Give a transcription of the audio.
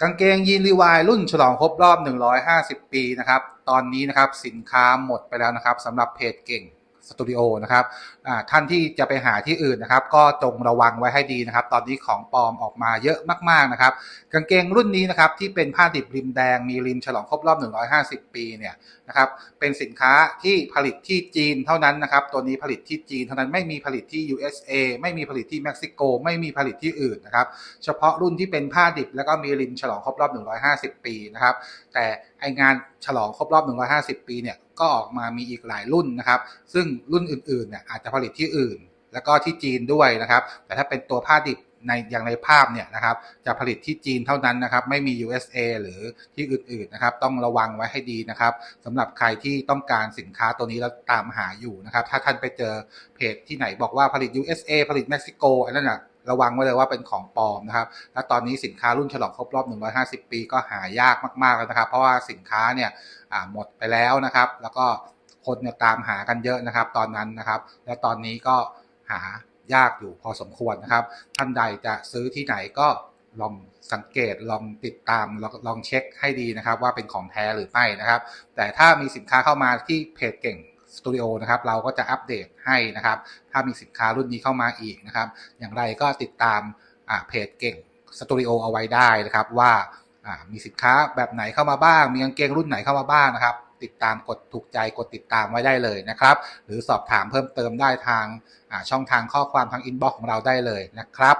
กางเกงยีนรีวายรุ่นฉลองครบรอบ 150 ปีนะครับ ตอนนี้นะครับสินค้าหมดไปแล้วนะครับสำหรับเพจเก่ง สตูดิโอนะครับท่านที่จะไปหาที่อื่นนะครับ ก็จงระวังไว้ให้ดีนะครับ ตอนนี้ของปลอมออกมาเยอะมาก ๆนะครับ กางเกงรุ่นนี้นะครับที่เป็นผ้าดิบริมแดงมีริมฉลองครบรอบ 150 ปีเนี่ยนะครับเป็นสินค้าที่ผลิตที่จีนเท่านั้นนะครับ ตัวนี้ผลิตที่จีนเท่านั้นไม่มีผลิตที่ USA ไม่มีผลิตที่เม็กซิโก ไม่มีผลิตที่อื่นนะครับ เฉพาะรุ่นที่เป็นผ้าดิบแล้วก็มีริมฉลองครบรอบ 150 ปีนะครับ แต่ไองานฉลองครบรอบ 150 ปีเนี่ย ก็ออกมามีอีกหลายรุ่นนะครับ ซึ่งรุ่นอื่นๆเนี่ยอาจจะผลิตที่อื่น แล้วก็ที่จีนด้วยนะครับ แต่ถ้าเป็นตัวผ้าดิบในอย่างในภาพเนี่ยนะครับจะผลิตที่จีนเท่านั้นนะครับ ไม่มี USA หรือที่อื่นๆนะครับ ต้องระวังไว้ให้ดีนะครับสำหรับใครที่ต้องการสินค้าตัวนี้แล้วตามหาอยู่นะครับ ถ้าท่านไปเจอเพจที่ไหนบอกว่าผลิต USA ผลิตเม็กซิโกอันนั้นนะ ระวังไว้เลยว่าเป็นของปลอมนะครับ และตอนนี้สินค้ารุ่นฉลองครบรอบ 150 ปีก็หายากมากๆแล้วนะครับ เพราะว่าสินค้าเนี่ยหมดไปแล้วนะครับ แล้วก็คนเนี่ยตามหากันเยอะนะครับ ตอนนั้นนะครับ และตอนนี้ก็หายากอยู่พอสมควรนะครับ ท่านใดจะซื้อที่ไหนก็ลองสังเกตลองติดตามลองลองเช็คให้ดีนะครับ ว่าเป็นของแท้หรือไม่นะครับ แต่ถ้ามีสินค้าเข้ามาที่เพจเก่ง สตูดิโอนะครับเราก็จะอัปเดตให้นะครับ ถ้ามีสินค้ารุ่นนี้เข้ามาอีกนะครับ อย่างไรก็ติดตามอ่าเพจเก่งสตูดิโอเอาไว้ได้นะครับว่าอ่ามีสินค้าแบบไหนเข้ามาบ้าง มีกางเกงรุ่นไหนเข้ามาบ้างนะครับ ติดตามกดถูกใจกดติดตามไว้ได้เลยนะครับ หรือสอบถามเพิ่มเติมได้ทางอ่าช่องทางข้อความทางอินบ็อกซ์ของเราได้เลยนะครับ